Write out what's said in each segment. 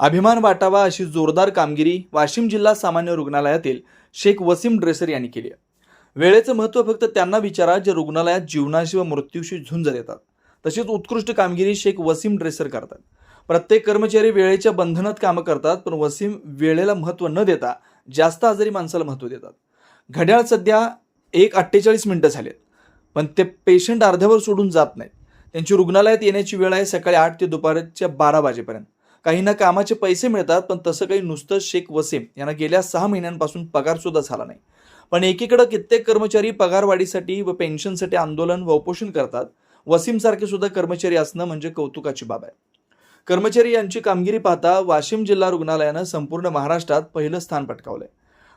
अभिमान वाटावा अशी जोरदार कामगिरी वाशिम जिल्हा सामान्य रुग्णालयातील शेख वसीम ड्रेसर यांनी केली आहे. वेळेचं महत्त्व फक्त त्यांना विचारा जे रुग्णालयात जीवनाशी व मृत्यूशी झुंज देतात. तशीच उत्कृष्ट कामगिरी शेख वसीम ड्रेसर करतात. प्रत्येक कर्मचारी वेळेच्या बंधनात कामं करतात पण वसीम वेळेला महत्त्व न देता जास्त आजारी माणसाला महत्त्व देतात. घड्याळ सध्या एक अठ्ठेचाळीस मिनिटं झालेत पण ते पेशंट अर्ध्यावर सोडून जात नाहीत. त्यांची रुग्णालयात येण्याची वेळ आहे सकाळी आठ ते दुपारच्या बारा वाजेपर्यंत. काहींना कामाचे पैसे मिळतात पण तसं काही नुसतं शेख वसीम. यांना गेल्या सहा महिन्यांपासून पगार सुद्धा झाला नाही. पण एकीकडे कित्येक कर्मचारी पगारवाढीसाठी व पेन्शनसाठी आंदोलन व उपोषण करतात. वसीमसारखे सुद्धा कर्मचारी असणं म्हणजे कौतुकाची बाब आहे. कर्मचारी यांची कामगिरी पाहता वाशिम जिल्हा रुग्णालयानं संपूर्ण महाराष्ट्रात पहिलं स्थान पटकावलंय.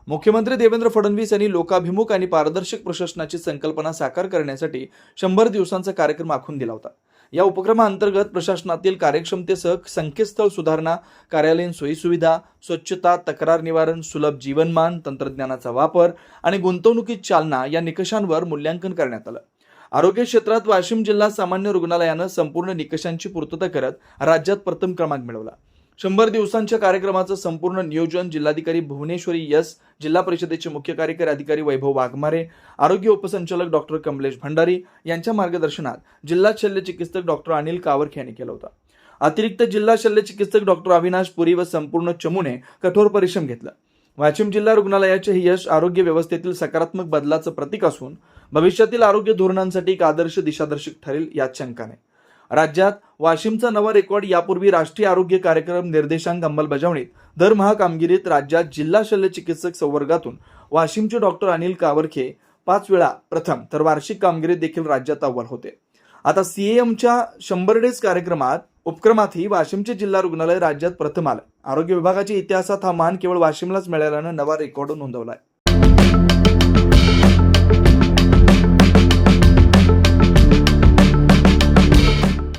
मुख्यमंत्री देवेंद्र फडणवीस यांनी लोकाभिमुख आणि पारदर्शक प्रशासनाची संकल्पना साकार करण्यासाठी शंभर दिवसांचा कार्यक्रम आखून दिला होता. या उपक्रमाअंतर्गत प्रशासनातील कार्यक्षमतेसह संकेतस्थळ सुधारणा कार्यालयीन सोयीसुविधा स्वच्छता तक्रार निवारण सुलभ जीवनमान तंत्रज्ञानाचा वापर आणि गुंतवणुकीत चालना या निकषांवर मूल्यांकन करण्यात आलं. आरोग्य क्षेत्रात वाशिम जिल्हा सामान्य रुग्णालयानं संपूर्ण निकषांची पूर्तता करत राज्यात प्रथम क्रमांक मिळवला. शंभर दिवसांच्या कार्यक्रमाचं संपूर्ण नियोजन जिल्हाधिकारी भुवनेश्वरी यस जिल्हा परिषदेचे मुख्य कार्यकारी अधिकारी वैभव वाघमारे आरोग्य उपसंचालक डॉक्टर कमलेश भंडारी यांच्या मार्गदर्शनात जिल्हा शल्य चिकित्सक डॉक्टर अनिल कावरखे यांनी केलं होतं. अतिरिक्त जिल्हा शल्य चिकित्सक डॉक्टर अविनाश पुरी व संपूर्ण चमूने कठोर परिश्रम घेतला. वाशिम जिल्हा रुग्णालयाचे हे यश आरोग्य व्यवस्थेतील सकारात्मक बदलाचं प्रतीक असून भविष्यातील आरोग्य धोरणांसाठी एक आदर्श दिशादर्शक ठरेल यात शंका नाही राज्यात वाशिमचा नवा रेकॉर्ड यापूर्वी राष्ट्रीय आरोग्य कार्यक्रम निर्देशांक अंमलबजावणीत दरमहा कामगिरीत राज्यात जिल्हा शल्य चिकित्सक संवर्गातून वाशिमचे डॉक्टर अनिल कावरखे पाच वेळा प्रथम तर वार्षिक कामगिरीत देखील राज्यात अव्वल होते. आता सीएमच्या शंभर डेज कार्यक्रमात उपक्रमातही वाशिमचे जिल्हा रुग्णालय राज्यात प्रथम आलं. आरोग्य विभागाच्या इतिहासात हा मान केवळ वाशिमलाच मिळाल्यानं नवा रेकॉर्ड नोंदवलाय.